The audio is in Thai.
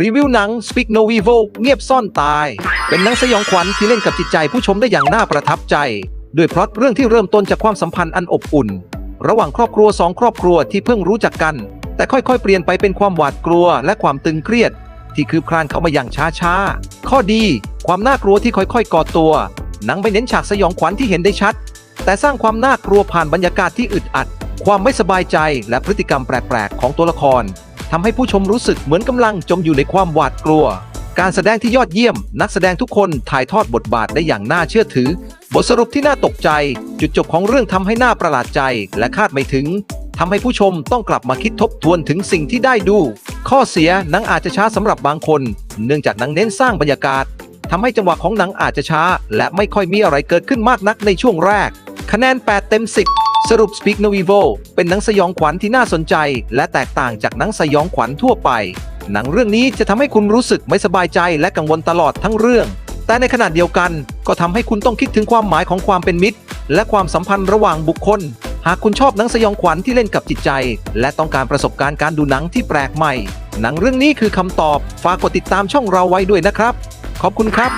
รีวิวหนัง Speak No Evil เงียบซ่อนตาย เป็นหนังสยองขวัญที่เล่นกับจิตใจผู้ชมได้อย่างน่าประทับใจ ด้วยพล็อตเรื่องที่เริ่มต้นจากความสัมพันธ์อันอบอุ่น ระหว่างครอบครัวสองครอบครัวที่เพิ่งรู้จักกัน แต่ค่อยๆ เปลี่ยนไปเป็นความหวาดกลัวและความตึงเครียด ที่คืบคลานเข้ามาอย่างช้าๆ ข้อดี ความน่ากลัวที่ค่อยๆก่อตัว หนังไม่เน้นฉากสยองขวัญที่เห็นได้ชัด แต่สร้างความน่ากลัวผ่านบรรยากาศที่อึดอัด ความไม่สบายใจและพฤติกรรมแปลกๆ ของตัวละคร ทำให้ผู้ชมรู้สึกเหมือนกำลังจมอยู่ในความหวาดกลัว การแสดงที่ยอดเยี่ยม นักแสดงทุกคนถ่ายทอดบทบาทได้อย่างน่าเชื่อถือ บทสรุปที่น่าตกใจ จุดจบของเรื่องทำให้น่าประหลาดใจและคาดไม่ถึงทำให้ผู้ชมต้องกลับมาคิดทบทวนถึงสิ่งที่ได้ดู ข้อเสียหนังอาจจะช้าสำหรับบางคน เนื่องจากหนังเน้นสร้างบรรยากาศทำให้จังหวะของหนังอาจจะช้า และไม่ค่อยมีอะไรเกิดขึ้นมากนักในช่วงแรก คะแนน 8 เต็ม 10 สรุป Speak No Evil เป็นหนังสยองขวัญที่น่าสนใจ และแตกต่างจากหนังสยองขวัญทั่วไป หนังเรื่องนี้จะทำให้คุณรู้สึกไม่สบายใจและกังวลตลอดทั้งเรื่อง แต่ในขณะเดียวกันก็ทำให้คุณต้องคิดถึงความหมายของความเป็นมิตร และความสัมพันธ์ระหว่างบุคคล หากคุณชอบหนังสยองขวัญที่เล่นกับจิตใจ และต้องการประสบการณ์การดูหนังที่แปลกใหม่ หนังเรื่องนี้คือคำตอบ ฝากกดติดตามช่องเราไว้ด้วยนะครับ ขอบคุณครับ